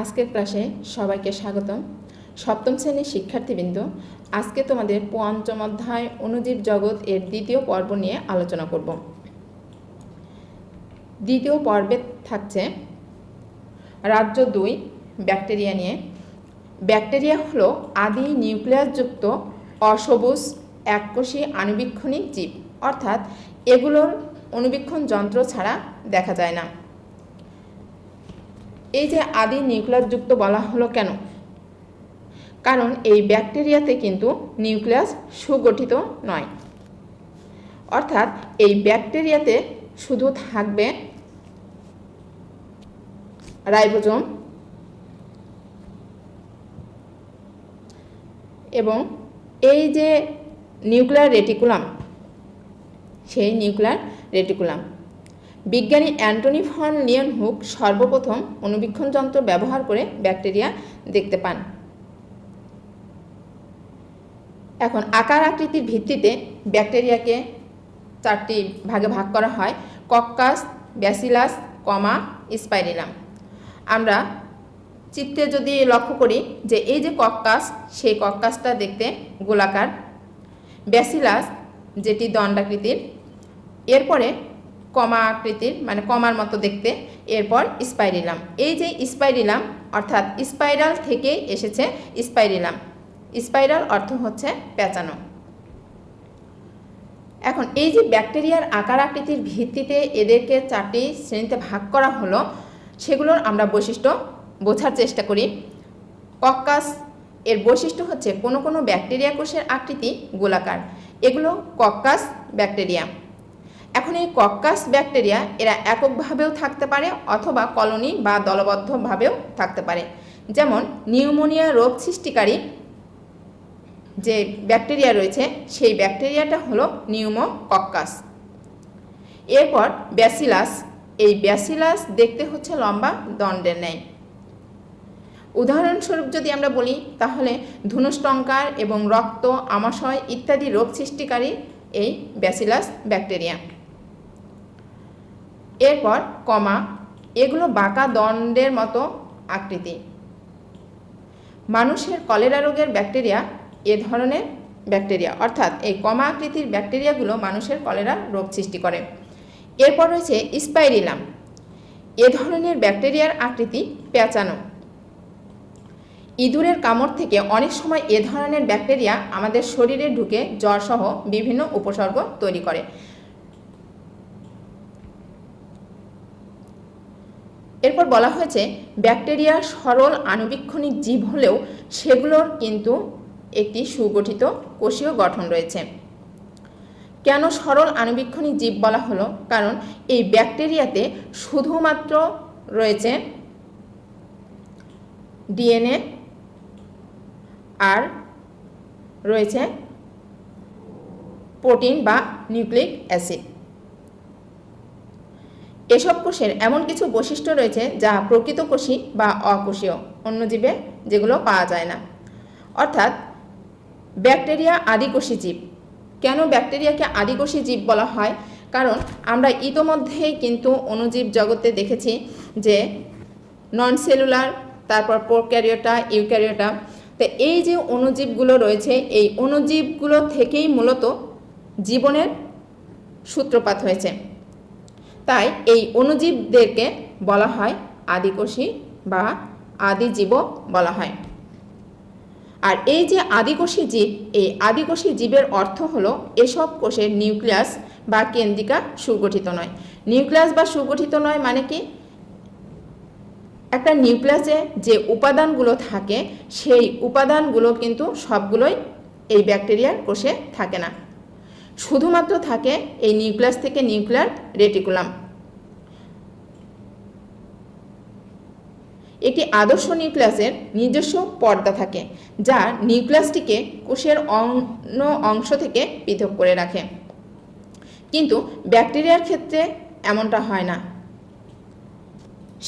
আজকের ক্লাসে সবাইকে স্বাগতম। সপ্তম শ্রেণির শিক্ষার্থীবৃন্দ, আজকে তোমাদের পঞ্চম অধ্যায় অণুজীব জগৎ এর দ্বিতীয় পর্ব নিয়ে আলোচনা করব। দ্বিতীয় পর্বে থাকছে রাজ্য দুই, ব্যাকটেরিয়া নিয়ে। ব্যাকটেরিয়া হলো আদি নিউক্লিয়াসযুক্ত অসবুজ এককোষী আণুবীক্ষণিক জীব। অর্থাৎ এগুলোর অণুবীক্ষণ যন্ত্র ছাড়া দেখা যায় না। এই যে আদি নিউক্লিয়াসযুক্ত বলা হলো কেন? কারণ এই ব্যাকটেরিয়াতে কিন্তু নিউক্লিয়াস সুগঠিত নয়। অর্থাৎ এই ব্যাকটেরিয়াতে শুধু থাকবে রাইবোজোম এবং এই যে নিউক্লিয়ার রেটিকুলাম সেই নিউক্লিয়ার রেটিকুলাম বিজ্ঞানী অ্যান্টনি ফন লিয়ন হুক সর্বপ্রথম অনুবীক্ষণ যন্ত্র ব্যবহার করে ব্যাকটেরিয়া দেখতে পান। এখন আকার আকৃতির ভিত্তিতে ব্যাকটেরিয়াকে চারটি ভাগে ভাগ করা হয়, কক্কাস, ব্যাসিলাস, কমা, স্পাইরিলাম। আমরা চিত্রে যদি লক্ষ্য করি যে এই যে কক্কাস, সেই কক্কাসটা দেখতে গোলাকার। ব্যাসিলাস, যেটি দণ্ডাকৃতির, এরপরে কমা আকৃতির মানে কমার মতো দেখতে। এরপর স্পাইরিলাম। এই যে স্পাইরিলাম, অর্থাৎ স্পাইরাল থেকে এসেছে স্পাইরিলাম। স্পাইরাল অর্থ হচ্ছে পেঁচানো। এখন এই যে ব্যাকটেরিয়ার আকার আকৃতির ভিত্তিতে এদেরকে চারটি শ্রেণীতে ভাগ করা হলো, সেগুলোর আমরা বৈশিষ্ট্য বোঝার চেষ্টা করি। কক্কাস, এর বৈশিষ্ট্য হচ্ছে কোনো কোনো ব্যাকটেরিয়া কোষের আকৃতি গোলাকার। এগুলো কক্কাস ব্যাকটেরিয়া। এখন এই কক্কাস ব্যাকটেরিয়া এরা এককভাবেও থাকতে পারে অথবা কলোনি বা দলবদ্ধভাবেও থাকতে পারে। যেমন নিউমোনিয়া রোগ সৃষ্টিকারী যে ব্যাকটেরিয়া রয়েছে, সেই ব্যাকটেরিয়াটা হলো নিউমোকক্কাস। এরপর ব্যাসিলাস, এই ব্যাসিলাস দেখতে হচ্ছে লম্বা দণ্ডের ন্যায়। উদাহরণস্বরূপ যদি আমরা বলি, তাহলে ধনুষ্টঙ্কার এবং রক্ত, আমাশয় ইত্যাদি রোগ সৃষ্টিকারী এই ব্যাসিলাস ব্যাকটেরিয়া। এরপর কমা, এগুলো বাঁকা দণ্ডের মতো আকৃতি। মানুষের কলেরা রোগের ব্যাকটেরিয়া, এ ধরনের ব্যাকটেরিয়া, অর্থাৎ এই কমা আকৃতির ব্যাকটেরিয়াগুলো মানুষের কলেরা রোগ সৃষ্টি করে। এরপর রয়েছে স্পাইরিলাম, এ ধরনের ব্যাকটেরিয়ার আকৃতি পেঁচানো। ইঁদুরের কামড় থেকে অনেক সময় এ ধরনের ব্যাকটেরিয়া আমাদের শরীরে ঢুকে জ্বরসহ বিভিন্ন উপসর্গ তৈরি করে। এরপর বলা হয়েছে, ব্যাকটেরিয়া সরল আণুবীক্ষণিক জীব হলেও সেগুলোর কিন্তু একটি সুগঠিত কোষীয় গঠন রয়েছে। কেন সরল আণুবীক্ষণিক জীব বলা হলো? কারণ এই ব্যাকটেরিয়াতে শুধুমাত্র রয়েছে ডিএনএ আর রয়েছে প্রোটিন বা নিউক্লিক অ্যাসিড। এসব কোষের এমন কিছু বৈশিষ্ট্য রয়েছে যা প্রকৃত কোষী বা অকোষীয়, অন্য জীবে যেগুলো পাওয়া যায় না। অর্থাৎ, ব্যাকটেরিয়া আদিকোষী জীব। কেন ব্যাকটেরিয়াকে আদিকোষী জীব বলা হয়? কারণ আমরা ইতোমধ্যেই কিন্তু অণুজীব জগতে দেখেছি যে নন সেলুলার তারপর প্রোক্যারিওটা ইউক্যারিওটা তো এই যে অণুজীবগুলো রয়েছে, এই অণুজীবগুলো থেকেই মূলত জীবনের সূত্রপাত হয়েছে। তাই এই অণুজীবদেরকে বলা হয় আদিকোষী বা আদিজীব বলা হয়। আর এই যে আদিকোষী জীব, এই আদিকোষী জীবের অর্থ হলো এসব কোষের নিউক্লিয়াস বা কেন্দ্রিকা সুগঠিত নয়। নিউক্লিয়াস বা সুগঠিত নয় মানে কি? একটা নিউক্লিয়াসে যে উপাদানগুলো থাকে, সেই উপাদানগুলো কিন্তু সবগুলোই এই ব্যাকটেরিয়ার কোষে থাকে না। শুধুমাত্র থাকে এই নিউক্লিয়াস থেকে নিউক্লিয়ার রেটিকুলাম একটি আদর্শ নিউক্লিয়াসের নিজস্ব পর্দা থাকে, যা নিউক্লিয়াসটিকে কোষের অন্য অংশ থেকে পৃথক করে রাখে। কিন্তু ব্যাকটেরিয়ার ক্ষেত্রে এমনটা হয় না।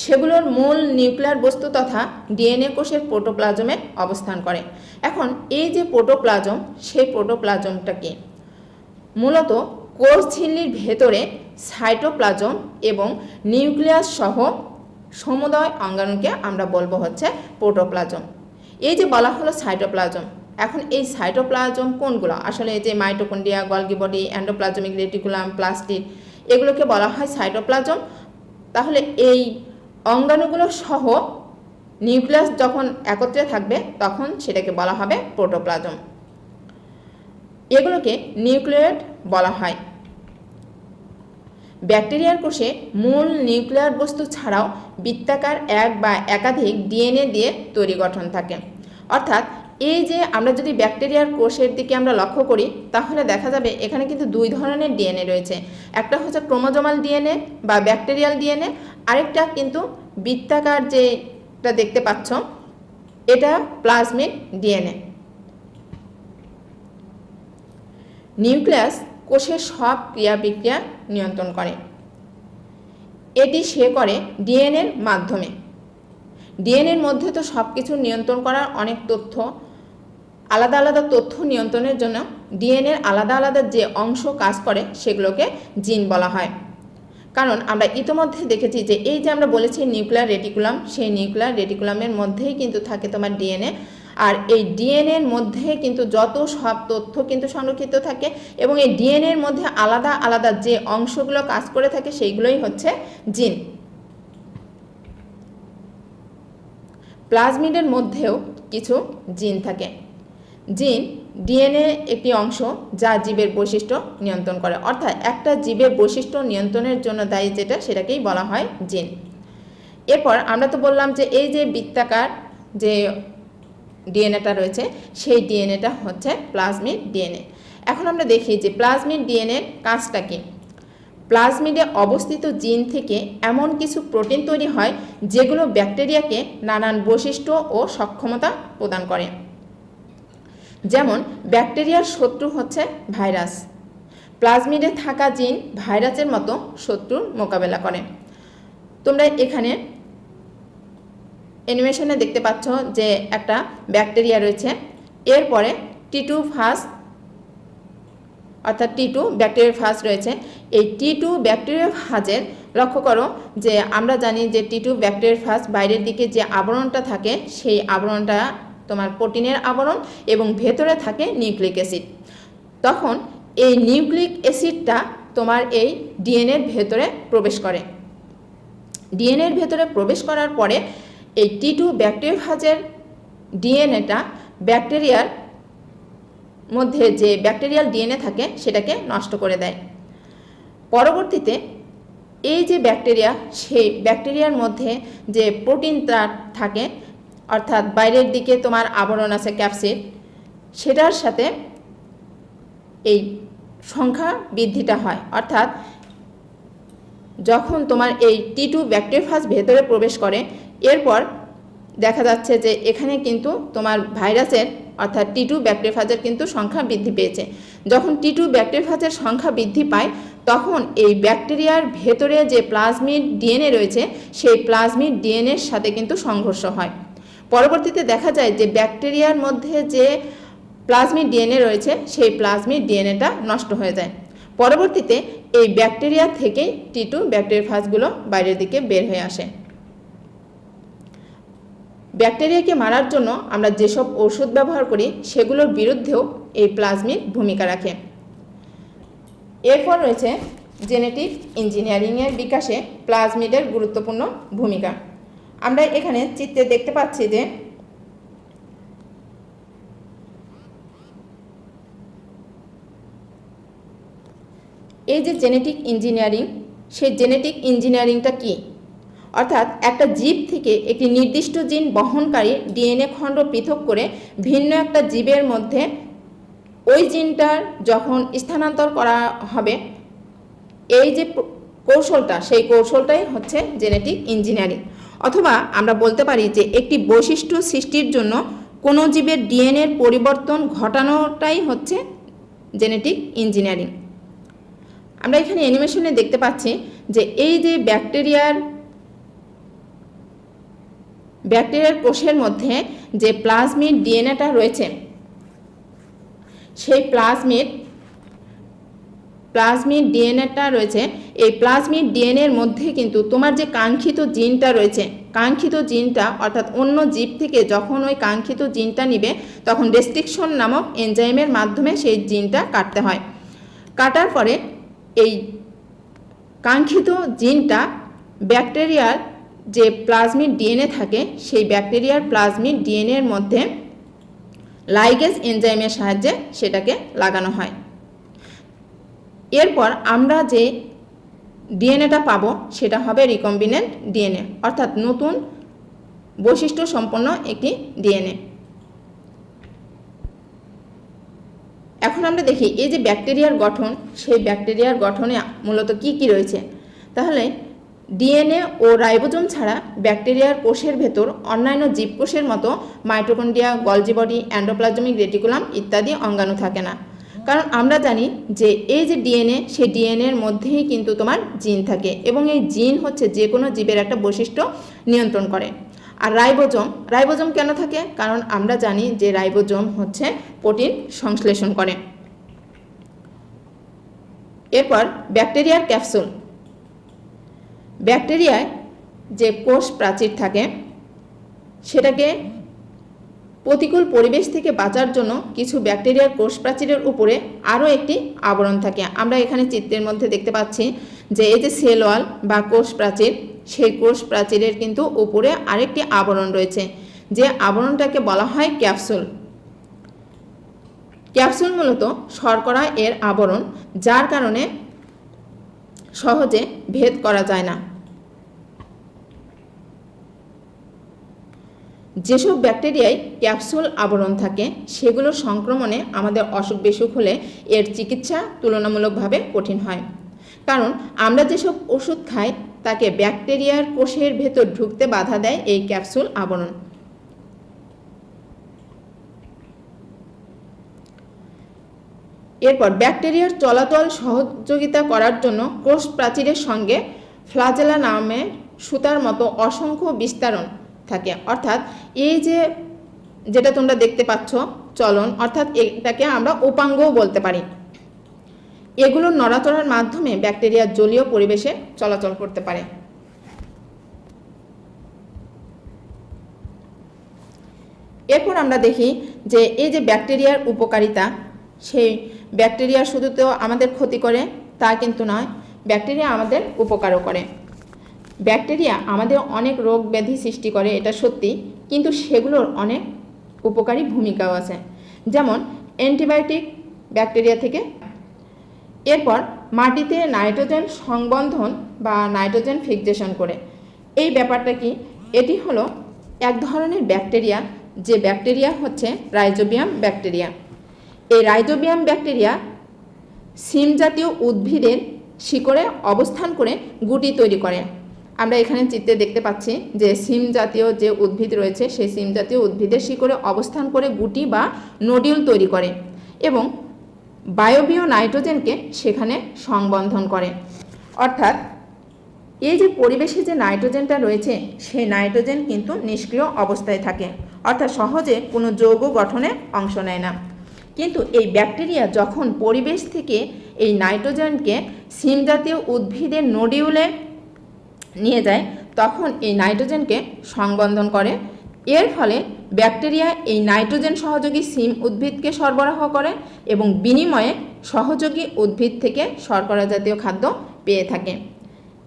সেগুলোর মূল নিউক্লিয়ার বস্তু তথা ডিএনএ কোষের প্রোটোপ্লাজমে অবস্থান করে। এখন এই যে প্রোটোপ্লাজম, সেই প্রোটোপ্লাজমটা কি? মূলত কোষ ঝিল্লির ভেতরে সাইটোপ্লাজম এবং নিউক্লিয়াস সহ সমুদয় অঙ্গাণুকে আমরা বলব হচ্ছে প্রোটোপ্লাজম। এই যে বলা হলো সাইটোপ্লাজম, এখন এই সাইটোপ্লাজম কোনগুলো? আসলে এই যে mitochondria Golgi body, endoplasmic reticulum plastic এগুলোকে বলা হয় সাইটোপ্লাজম। তাহলে এই অঙ্গাণুগুলো সহ নিউক্লিয়াস যখন একত্রে থাকবে, তখন সেটাকে বলা হবে প্রোটোপ্লাজম। এগুলোকে নিউক্লিয়েট বলা হয়। ব্যাকটেরিয়ার কোষে মূল নিউক্লিয়ার বস্তু ছাড়াও বৃত্তাকার এক বা একাধিক ডিএনএ দিয়ে তৈরি গঠন থাকে। অর্থাৎ এই যে আমরা যদি ব্যাকটেরিয়ার কোষের দিকে আমরা লক্ষ্য করি, তাহলে দেখা যাবে এখানে কিন্তু দুই ধরনের ডিএনএ রয়েছে। একটা হচ্ছে ক্রোমোজোমাল ডিএনএ বা ব্যাকটেরিয়াল ডিএনএ, আরেকটা কিন্তু বৃত্তাকার যেটা দেখতে পাচ্ছ, এটা প্লাজমিক ডিএনএ। নিউক্লিয়াস কোষের সব ক্রিয়া বিক্রিয়া নিয়ন্ত্রণ করে। এটি সে করে ডিএনএর মাধ্যমে। ডিএনএর মধ্যে তো সব কিছু নিয়ন্ত্রণ করার অনেক তথ্য, আলাদা আলাদা তথ্য নিয়ন্ত্রণের জন্য ডিএনএর আলাদা আলাদা যে অংশ কাজ করে সেগুলোকে জিন বলা হয়। কারণ আমরা ইতোমধ্যে দেখেছি যে এই যে আমরা বলেছি নিউক্লিয়ার রেটিকুলাম সেই নিউক্লিয়ার রেটিকুলামের মধ্যেই কিন্তু থাকে তোমার ডিএনএ। আর এই ডিএনএর মধ্যে কিন্তু যত সব তথ্য কিন্তু সংরক্ষিত থাকে এবং এই ডিএনএর মধ্যে আলাদা আলাদা যে অংশগুলো কাজ করে থাকে সেইগুলোই হচ্ছে জিন। প্লাজমিডের মধ্যেও কিছু জিন থাকে। জিন ডিএনএ একটি অংশ যা জীবের বৈশিষ্ট্য নিয়ন্ত্রণ করে। অর্থাৎ একটা জীবের বৈশিষ্ট্য নিয়ন্ত্রণের জন্য দায়ী যেটা সেটাকেই বলা হয় জিন। এরপর আমরা তো বললাম যে এই যে বৃত্তাকার যে ডিএনএটা রয়েছে, সেই ডিএনএটা হচ্ছে প্লাজমিড ডিএনএ এখন আমরা দেখি যে প্লাজমিড ডিএনএর কাজটা কী? প্লাজমিডে অবস্থিত জিন থেকে এমন কিছু প্রোটিন তৈরি হয় যেগুলো ব্যাকটেরিয়াকে নানান বৈশিষ্ট্য ও সক্ষমতা প্রদান করে। যেমন, ব্যাকটেরিয়ার শত্রু হচ্ছে ভাইরাস। প্লাজমিডে থাকা জিন ভাইরাসের মতো শত্রুর মোকাবেলা করে। তোমরা এখানে অ্যানিমেশনে দেখতে পাচ্ছ যে একটা ব্যাকটেরিয়া রয়েছে। এরপরে টি টু ফাস্ট অর্থাৎ টি টু ব্যাকটেরিয়া ফাজ রয়েছে। এই টি টু ব্যাকটেরিয়া ফাজের লক্ষ্য করো যে আমরা জানি যে টি টু ব্যাকটেরিয়া ফাজ বাইরের দিকে যে আবরণটা থাকে, সেই আবরণটা তোমার প্রোটিনের আবরণ এবং ভেতরে থাকে নিউক্লিক অ্যাসিড। তখন এই নিউক্লিক অ্যাসিডটা তোমার এই ডিএনএর ভেতরে প্রবেশ করে। ডিএনএর ভেতরে প্রবেশ করার পরে এই টি টু ব্যাকটেরিয়াফাজের ডিএনএটা ব্যাকটেরিয়ার মধ্যে যে ব্যাকটেরিয়াল ডিএনএ থাকে সেটাকে নষ্ট করে দেয়। পরবর্তীতে এই যে ব্যাকটেরিয়া, সেই ব্যাকটেরিয়ার মধ্যে যে প্রোটিনটা থাকে, অর্থাৎ বাইরের দিকে তোমার আবরণ আছে ক্যাপসিড, সেটার সাথে এই সংখ্যা বৃদ্ধিটা হয়। অর্থাৎ যখন তোমার এই টি টু ব্যাকটেরিয়াফাজ ভেতরে প্রবেশ করে এরপর দেখা যাচ্ছে যে এখানে কিন্তু তোমার ভাইরাসের অর্থাৎ টি টু ব্যাকটেরিয়াফাজের কিন্তু সংখ্যা বৃদ্ধি পেয়েছে। যখন টি টু ব্যাকটেরিয়াফাজের সংখ্যা বৃদ্ধি পায়, তখন এই ব্যাকটেরিয়ার ভেতরে যে প্লাজমিড ডিএনএ রয়েছে, সেই প্লাজমিড ডিএনএর সাথে কিন্তু সংঘর্ষ হয়। পরবর্তীতে দেখা যায় যে ব্যাকটেরিয়ার মধ্যে যে প্লাজমিড ডিএনএ রয়েছে, সেই প্লাজমিড ডিএনএটা নষ্ট হয়ে যায়। পরবর্তীতে এই ব্যাকটেরিয়া থেকেই টি টু ব্যাকটেরিয়াফাজগুলো বাইরের দিকে বের হয়ে আসে। ব্যাকটেরিয়াকে মারার জন্য আমরা যেসব ওষুধ ব্যবহার করি, সেগুলোর বিরুদ্ধেও এই প্লাজমিড ভূমিকা রাখে। এরপর রয়েছে জেনেটিক ইঞ্জিনিয়ারিংয়ের বিকাশে প্লাজমিডের গুরুত্বপূর্ণ ভূমিকা। আমরা এখানে চিত্রে দেখতে পাচ্ছি যে এই যে জেনেটিক ইঞ্জিনিয়ারিং, সেই জেনেটিক ইঞ্জিনিয়ারিংটা কী? অর্থাৎ একটা জীব থেকে একটি নির্দিষ্ট জিন বহনকারী ডিএনএ খণ্ড পৃথক করে ভিন্ন একটা জীবের মধ্যে ওই জিনটার যখন স্থানান্তর করা হবে, এই যে কৌশলটা, সেই কৌশলটাই হচ্ছে জেনেটিক ইঞ্জিনিয়ারিং অথবা আমরা বলতে পারি যে একটি বৈশিষ্ট্য সৃষ্টির জন্য কোনো জীবের ডিএনএর পরিবর্তন ঘটানোটাই হচ্ছে জেনেটিক ইঞ্জিনিয়ারিং আমরা এখানে অ্যানিমেশনে দেখতে পাচ্ছি যে এই যে ব্যাকটেরিয়ার ব্যাকটেরিয়ার কোষের মধ্যে যে প্লাজমিড ডিএনএটা রয়েছে, সেই প্লাজমিড প্লাজমিড ডিএনএটা রয়েছে, এই প্লাজমিড ডিএনএর মধ্যে কিন্তু তোমার যে কাঙ্ক্ষিত জিনটা রয়েছে, কাঙ্ক্ষিত জিনটা অর্থাৎ অন্য জীব থেকে যখন ওই কাঙ্ক্ষিত জিনটা নিবে, তখন রেস্ট্রিকশন নামক এনজাইমের মাধ্যমে সেই জিনটা কাটতে হয়। কাটার পরে এই কাঙ্ক্ষিত জিনটা ব্যাকটেরিয়ার যে প্লাজমিড ডিএনএ থাকে, সেই ব্যাকটেরিয়ার প্লাজমিড ডিএনএর মধ্যে লাইগেজ এনজাইমের সাহায্যে সেটাকে লাগানো হয়। এরপর আমরা যে ডিএনএটা পাবো, সেটা হবে রিকম্বিনেন্ট ডিএনএ, অর্থাৎ নতুন বৈশিষ্ট্য সম্পন্ন একটি ডিএনএ। এখন আমরা দেখি, এই যে ব্যাকটেরিয়ার গঠন, সেই ব্যাকটেরিয়ার গঠনে মূলত কি কি রয়েছে? তাহলে ডিএনএ ও রাইবোজোম ছাড়া ব্যাকটেরিয়ার কোষের ভেতর অন্যান্য জীবকোষের মতো mitochondria Golgi body endoplasmic reticulum ইত্যাদি অঙ্গাণু থাকে না। কারণ আমরা জানি যে এই যে ডিএনএ, সেই ডিএনএর মধ্যেই কিন্তু তোমার জিন থাকে এবং এই জিন হচ্ছে যে কোনো জীবের একটা বৈশিষ্ট্য নিয়ন্ত্রণ করে। আর রাইবোজোম রাইবোজোম কেন থাকে? কারণ আমরা জানি যে রাইবোজোম হচ্ছে প্রোটিন সংশ্লেষণ করে। এরপর ব্যাকটেরিয়ার ক্যাপসুল। ব্যাকটেরিয়ায় যে কোষ প্রাচীর থাকে, সেটাকে প্রতিকূল পরিবেশ থেকে বাঁচার জন্য কিছু ব্যাকটেরিয়ার কোষ প্রাচীরের উপরে আরও একটি আবরণ থাকে। আমরা এখানে চিত্রের মধ্যে দেখতে পাচ্ছি যে এই যে সেল ওয়াল বা কোষ প্রাচীর, সেই কোষ প্রাচীরের কিন্তু উপরে আরেকটি আবরণ রয়েছে, যে আবরণটাকে বলা হয় ক্যাপসুল। ক্যাপসুল মূলত শর্করা এর আবরণ, যার কারণে সহজে ভেদ করা যায় না। যেসব ব্যাকটেরিয়ায় ক্যাপসুল আবরণ থাকে সেগুলোর সংক্রমণে আমাদের অসুখ বিসুখ হলে এর চিকিৎসা তুলনামূলকভাবে কঠিন হয়। কারণ আমরা যেসব ওষুধ খাই, তাকে ব্যাকটেরিয়ার কোষের ভেতর ঢুকতে বাধা দেয় এই ক্যাপসুল আবরণ। এরপর ব্যাকটেরিয়ার চলাচল সহযোগিতা করার জন্য কোষ প্রাচীরের সঙ্গে ফ্লাজেলা নামে সুতার মতো অসংখ্য বিস্তারণ থাকে। অর্থাৎ এই যে যেটা তোমরা দেখতে পাচ্ছ, চলন, অর্থাৎ এটাকে আমরা উপাঙ্গও বলতে পারি। এগুলোর নড়াচড়ার মাধ্যমে ব্যাকটেরিয়া জলীয় পরিবেশে চলাচল করতে পারে। এরপর আমরা দেখি যে এই যে ব্যাকটেরিয়ার উপকারিতা, সেই ব্যাকটেরিয়া শুধু তো আমাদের ক্ষতি করে, তা কিন্তু নয়, ব্যাকটেরিয়া আমাদের উপকারও করে। ব্যাকটেরিয়া আমাদের অনেক রোগ ব্যাধি সৃষ্টি করে, এটা সত্যি, কিন্তু সেগুলোর অনেক উপকারী ভূমিকাও আছে। যেমন অ্যান্টিবায়োটিক ব্যাকটেরিয়া থেকে। এরপর মাটিতে নাইট্রোজেন সংবন্ধন বা নাইট্রোজেন ফিক্সেশন করে। এই ব্যাপারটা কি? এটি হলো এক ধরনের ব্যাকটেরিয়া, যে ব্যাকটেরিয়া হচ্ছে রাইজোবিয়াম ব্যাকটেরিয়া। এই রাইজোবিয়াম ব্যাকটেরিয়া সিম জাতীয় উদ্ভিদের শিকড়ে অবস্থান করে গুটি তৈরি করে। আমরা এখানে চিত্রে দেখতে পাচ্ছি যে সিম জাতীয় যে উদ্ভিদ রয়েছে, সেই সিম জাতীয় উদ্ভিদের শিকড়ে অবস্থান করে গুটি বা নডিউল তৈরি করে এবং বায়োবিও নাইট্রোজেনকে সেখানে সংবন্ধন করে। অর্থাৎ এই যে পরিবেশে যে নাইট্রোজেনটা রয়েছে, সেই নাইট্রোজেন কিন্তু নিষ্ক্রিয় অবস্থায় থাকে। অর্থাৎ সহজে কোনো যৌগ গঠনে অংশ নেয় না। কিন্তু এই ব্যাকটেরিয়া যখন পরিবেশ থেকে এই নাইট্রোজেনকে সিম জাতীয় উদ্ভিদের নডিউলে নিয়ে যায়, তখন এই নাইট্রোজেনকে সংবন্ধন করে। এর ফলে ব্যাকটেরিয়া এই নাইট্রোজেন সহযোগী সিম উদ্ভিদকে সরবরাহ করে এবং বিনিময়ে সহযোগী উদ্ভিদ থেকে শর্করা জাতীয় খাদ্য পেয়ে থাকে।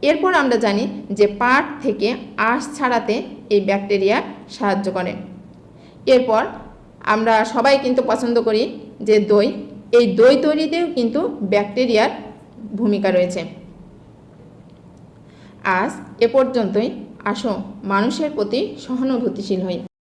এরপর আমরা জানি যে পাট থেকে আঁশ ছাড়াতে এই ব্যাকটেরিয়া সাহায্য করে। এরপর আমরা সবাই কিন্তু পছন্দ করি যে দই। এই দই তৈরিতেও কিন্তু ব্যাকটেরিয়ার ভূমিকা রয়েছে। আজ এ পর্যন্তই। আসো, মানুষের প্রতি সহানুভূতিশীল হই।